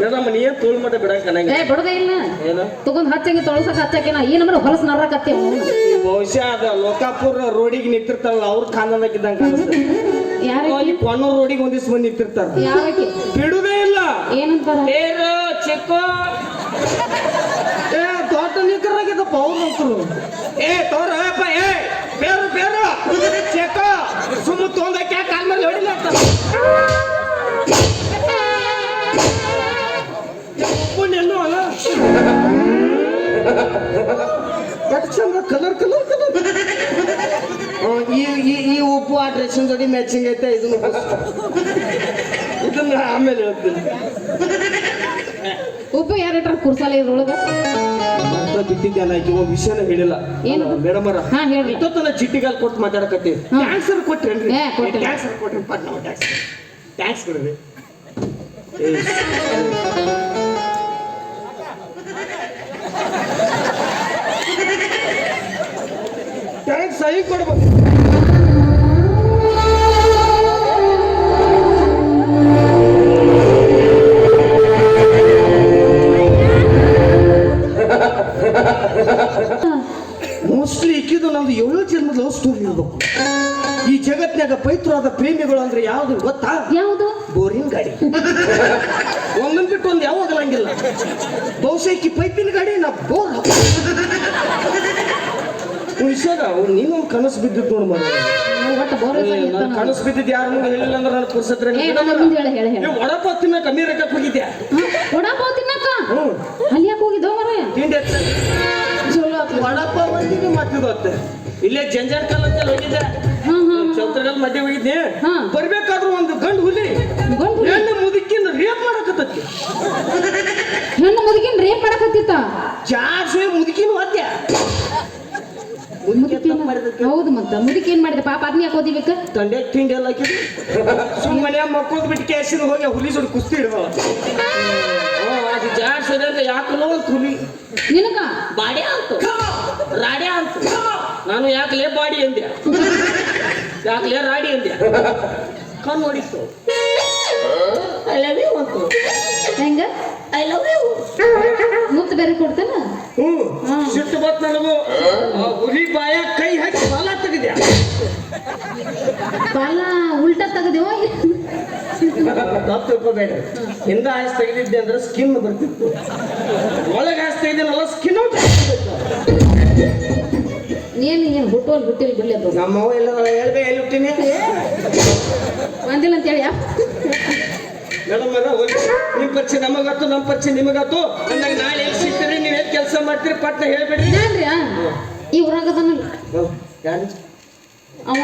Madam ನೀ ಏನ್ ತೋಳ್ ಬಿಡಂಗ ಏ ಕಣಂಗ ಇಲ್ಲ. ಏನು? ತಗೊಂಡ್ ಹಚ್ಚಂಗೆ ತೊಳಸಕ್ ಹಚ್ಚಕಿನ ಈ ನಮ್ರ ಹೊಲಸ್ ನರಕತ್ತಿ ಈ ಬಹುಶಃ ಅದ ಲೋಕಾಪುರ ರೋಡಿಗೆ ನಿಂತಿರ್ತಾರಲ್ಲ ಅವ್ರ ಖಾನದಾಗಿದ್ದಂಗ ಕಾಣಿಸ್ತದೆ ಯಾರು ಅಲ್ಲಿ ಕೊಣ್ಣೂರ್ ರೋಡಿಗೆ ಒಂದಿವ್ಸ ಬಂದು ನಿಂತಿರ್ತಾರ. ಯಾರಕ್ಕೆ? ಬಿಡುದೇ ಇಲ್ಲ. ಏನಂತಾರ ಬೇರು? ಚಿಕ್ಕು. ಏ ದೊಡ್ಡ ನಿಕ್ಕರಾಗಿದ್ದಪ್ಪ ಅವ್ರು ಅಂತರು ಏ ತೋರ ಚಂದ ಕಲರ್ ಕಲರ್ ಕಲರ್ ಈ ಈ ಈ ಉಪ್ಪು ಆ ಡ್ರೆಸ್ಸಿನ ಜೋಡಿ ಮ್ಯಾಚಿಂಗ್ ಐತೆ ಇದನ್ನು ಇದನ್ನ ಆಮೇಲೆ ಹೇಳ್ತೀನಿ. ಉಪ್ಪು ಯಾರ ಕುರ್ಸಾಲ ಇದ್ರೊಳಗ? ಅಂತ ಬಿಟ್ಟಿದ್ದೆ ಆಕಿ ಒಂದು ವಿಷಯನ ಹೇಳಿಲ್ಲ. ಏನು? ಮೇಡಮ್ ಅವರ. ಹಾ ಹೇಳ್ರಿ. ಇಷ್ಟೊತ್ತನ ಚಿಟ್ಟಿಗಾಲ್ ಕೊಟ್ಟು ಮಾತಾಡಕತ್ತೀವಿ. ಹಾ. ಟ್ಯಾಕ್ಸ್ ಕೊಟ್ರೇನ್ರಿ? ಏ, ಕೊಟ್ಟಿಲ್ಲ. ಕೊಟ್ರಿ ಪಟ್ ನಾವು ಟ್ಯಾಕ್ಸ್ ಟ್ಯಾಕ್ಸ್ ಕೊಡ್ರಿ. ಟ್ಯಾಕ್ಸ್ ಸಹಿ ಕೊಡ್ಬೇಕು. ಮೋಸ್ಟ್ಲಿ ಇಕ್ಕಿದು ನಮ್ದು ಏಳು ಜನ್ಮದ ಲವ್ ಸ್ಟೋರಿ ಇರ್ಬೇಕು. ಈ ಜಗತ್ನಾಗ ಪವಿತ್ರವಾದ ಪ್ರೇಮಿಗಳು ಅಂದ್ರೆ ಯಾವ್ದು ಗೊತ್ತಾ? ಯಾವುದು? ಬೋರಿನ ಗಾಡಿ. ಒಂದೊಂದ್ ಬಿಟ್ಟು ಒಂದು ಯಾವಾಗಲಂಗಿಲ್ಲ. ಬಹುಶಃ ಪೈಪಿನ ಗಾಡಿ ನಾ ಬೋರ್ ವಿಷಯದ ನೀನು ಕನಸು ಬಿದ್ದಿತ್ತು ನೋಡು ಮಗ. ಕನಸು ಬಿದ್ದಿದ್ದು ಯಾರು ಮುಂದೆ ಹೇಳಿಲ್ಲ ಅಂದ್ರೆ ನಾನು ಹೇಳ ಒಡಪ ತಿನ್ನ ಕಮ್ಮಿ ರೊಕ್ಕಕ್ಕೆ ಹೋಗಿದ್ಯಾ? ವಡಾಪಾವ್ ತಿನ್ನಕ ಹ್ಞೂ ಅಲ್ಲಿ ಯಾಕೆ ಹೋಗಿದ್ದೋ ಮರ? ತಿಂಡಿ. ವಡಪ ಬಂದಿದ್ದು ಮತ್ತಿದತ್ತೆ ಇಲ್ಲೇ ಜಂಜಾರ್ ಕಾಲ ಅಂತ ಹೋಗಿದ್ದೆ. ಹಾ ಹಾ ಚೌತ್ರಗಲ್ ಮಧ್ಯೆ ಹೋಗಿದ್ದೆ. ಹಾ. ಬರ್ಬೇಕಾದ್ರೂ ಒಂದು ಗಂಡು ಹುಲಿ? ಹೆಣ್ಣು ಮುದುಕಿನ ರೇಪ್ ಮಾಡಕತ್ತತಿ. ಹೆಣ್ಣು ಮುದುಕಿನ ರೇಪ್ ಮಾಡಕತ್ತಿತ್ತ? ಜಾಸ್ತಿ ಮುದುಕಿನ ಮುದುಕಿನ ಹೌದು ಮತ್ತ ಮುದುಕಿ ಏನ್ ಮಾಡಿದ? ಪಾಪ ಅದನ್ನ ಯಾಕೆ ಓದಿಬೇಕ? ತಂಡೆ ತಿಂಡಿ ಎಲ್ಲ ಸುಮ್ಮನೆ ಮಕ್ಕಳು ಬಿಟ್ಟು ಕ್ಯಾಸಿನ ಹೋಗಿ ಹುಲಿ ಸುಡ್ ಕುಸ್ತಿ ಓ ಅದು ಜಾಸ್ತಿ ಅಂದ್ರೆ ಯಾಕಲೋ ಹುಲಿ. ನಿನಗ? ಬಾಡ್ಯ ಅಂತ. ರಾಡ್ಯ ಅಂತ. ನಾನು ಯಾಕಲೇ ಬಾಡಿ ಅಂದೆ ಯಾಕಲೇ ರಾಡಿ ಅಂದೆ ಕಣ್ಣು ನೋಡಿತ್ತು. ಐ ಲವ್ ಯು ಅಂತು. ಹೆಂಗ? ಐ ಲವ್ ಯು ಮುತ್ತು ಬೇರೆ ಕೊಡ್ತೇನ? ಹ್ಞೂ. ಹ್ಮ್. ಸಿಟ್ಟು ಬತ್ ನನಗೂ. ಆ ಹುಲಿ ಬಾಯ ಕೈ ಹಾಕಿ ಬಾಲ ತೆಗೆದ್ಯಾ? ಬಾಲ ಉಲ್ಟಾ ತೆಗೆದೇವ ತಪ್ಪು ತಿಳ್ಕೊಬೇಡ ಹಿಂದ ಆಯ್ಸ್ ತೆಗೆದಿದ್ದೆ ಅಂದ್ರೆ ಸ್ಕಿನ್ ಬರ್ತಿತ್ತು. ಒಳಗೆ ಆಯ್ಸ್ ತೆಗೆದಿನಲ್ಲ ಸ್ಕಿನ್ ಔಟ್ ಏನು ಏನು ಹುಟ್ಟೋಲ್ ಹುಟ್ಟಿಲ್ ಬಿಡ್ಲಿ ನಮ್ಮವ ನಮ್ಮವ್ವ ಎಲ್ಲ ಹೇಳ್ಬೇ ಎಲ್ಲಿ ಹುಟ್ಟಿನಿ? ಬಂದಿಲ್ಲ ಅಂತ ಅದ ಹೋಗಿ ನಿಮ್ಮ ಪರಿಚಯ ನಮಗತ್ತು ನಮ್ಮ ಪರಿಚಯ ನಿಮಗತ್ತು ಅಂದಾಗ ನಾಳೆ ಎಲ್ಲಿ ಸಿಗ್ತೀರಿ? ನೀವು ಏನ್ ಕೆಲಸ ಮಾಡ್ತೀರಿ? ಪಟ್ನ ಹೇಳ್ಬೇಡಿ ಏನ್ರಿ ಈ ಊರಾಗದನ್ನ ಯಾರು? ಅವ